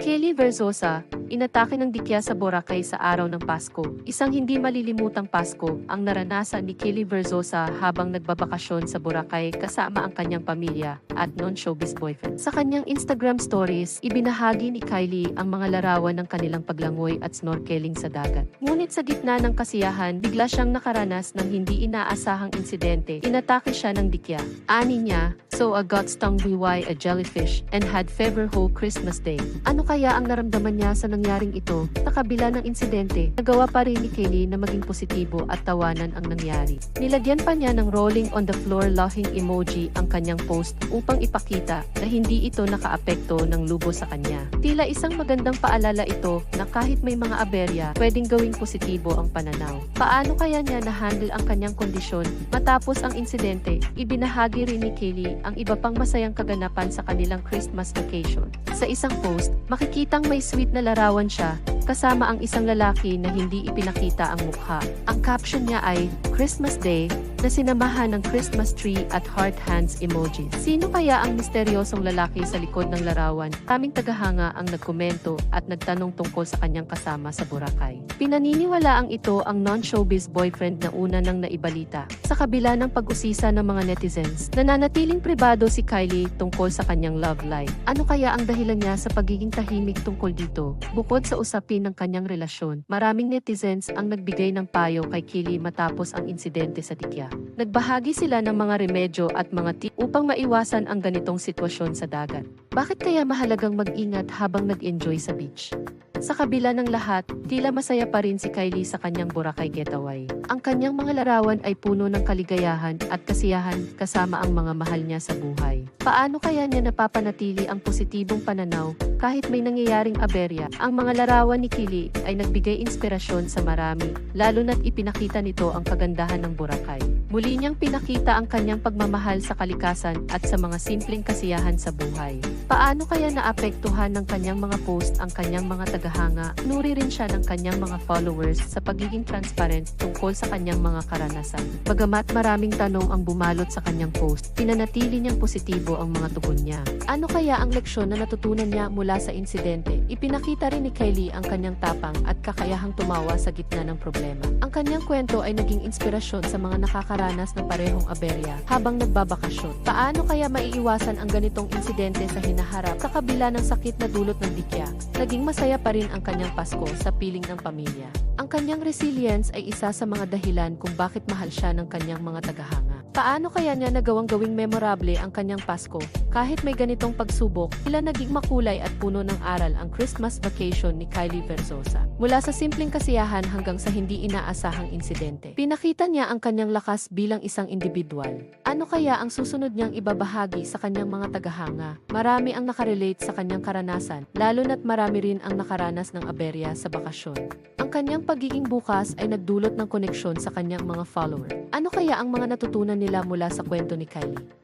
Kelly Verzosa, inatake ng dikya sa Boracay sa araw ng Pasko. Isang hindi malilimutang Pasko ang naranasan ni Kelly Verzosa habang nagbabakasyon sa Boracay kasama ang kanyang pamilya at non-showbiz boyfriend. Sa kanyang Instagram stories, ibinahagi ni Kylie ang mga larawan ng kanilang paglangoy at snorkeling sa dagat. Ngunit sa gitna ng kasiyahan, bigla siyang nakaranas ng hindi inaasahang insidente. Inatake siya ng dikya. Ani niya, so a got stung by a jellyfish and had fever whole Christmas Day. Ano kaya ang naramdaman niya sa nangyaring ito? Sa kabila ng insidente, nagawa pa rin ni Kelly na maging positibo at tawanan ang nangyari. Nilagyan pa niya ng rolling on the floor laughing emoji ang kanyang post upang ipakita na hindi ito nakaapekto ng lubo sa kanya. Tila isang magandang paalala ito na kahit may mga aberya, pwedeng gawing positibo ang pananaw. Paano kaya niya na-handle ang kanyang kondisyon matapos ang insidente? Ibinahagi rin ni Kelly ang iba pang masayang kaganapan sa kanilang Christmas vacation. Sa isang post, makikitang may sweet na larawan siya kasama ang isang lalaki na hindi ipinakita ang mukha. Ang caption niya ay Christmas Day na sinamahan ng Christmas tree at heart hands emoji. Sino kaya ang misteryosong lalaki sa likod ng larawan? Kaming tagahanga ang nagkomento at nagtanong tungkol sa kanyang kasama sa Boracay. Pinaniniwala ang ito ang non-showbiz boyfriend na una nang naibalita. Sa kabila ng pag-usisa ng mga netizens, nananatiling pribado si Kylie tungkol sa kanyang love life. Ano kaya ang dahilan niya sa pagiging tahimik tungkol dito? Bukod sa usapin ng kanyang relasyon, maraming netizens ang nagbigay ng payo kay Kylie matapos ang insidente sa Tikya. Nagbahagi sila ng mga remedyo at mga tip upang maiwasan ang ganitong sitwasyon sa dagat. Bakit kaya mahalagang mag-ingat habang nag-enjoy sa beach? Sa kabila ng lahat, tila masaya pa rin si Kylie sa kanyang Boracay getaway. Ang kanyang mga larawan ay puno ng kaligayahan at kasiyahan kasama ang mga mahal niya sa buhay. Paano kaya niya napapanatili ang positibong pananaw kahit may nangyayaring aberya? Ang mga larawan ni Kylie ay nagbigay inspirasyon sa marami, lalo na't ipinakita nito ang kagandahan ng Boracay. Muli niyang pinakita ang kanyang pagmamahal sa kalikasan at sa mga simpleng kasiyahan sa buhay. Paano kaya naapektuhan ng kanyang mga post ang kanyang mga tagahanga? Nuri rin siya ng kanyang mga followers sa pagiging transparent tungkol sa kanyang mga karanasan. Bagamat maraming tanong ang bumalot sa kanyang post, pinanatili niyang positibo ang mga tugon niya. Ano kaya ang leksyon na natutunan niya mula sa insidente? Ipinakita rin ni Kylie ang kanyang tapang at kakayahang tumawa sa gitna ng problema. Ang kanyang kwento ay naging inspirasyon sa mga nakakaranas ng parehong aberya habang nagbabakasyon. Paano kaya maiiwasan ang ganitong insidente sa hinaharap sa kabila ng sakit na dulot ng dikya? Naging masaya pa rin ang kanyang Pasko sa piling ng pamilya. Ang kanyang resilience ay isa sa mga dahilan kung bakit mahal siya ng kanyang mga tagahanga. Paano kaya niya nagawang gawing memorable ang kanyang Pasko? Kahit may ganitong pagsubok, tila naging makulay at puno ng aral ang Christmas vacation ni Kylie Verzosa. Mula sa simpleng kasiyahan hanggang sa hindi inaasahang insidente. Pinakita niya ang kanyang lakas bilang isang individual. Ano kaya ang susunod niyang ibabahagi sa kanyang mga tagahanga? Marami ang nakarelate sa kanyang karanasan, lalo na't marami rin ang nakaranas ng aberya sa bakasyon. Ang kanyang pagiging bukas ay nagdulot ng koneksyon sa kanyang mga follower. Ano kaya ang mga natutunan nila mula sa kwento ni Kylie?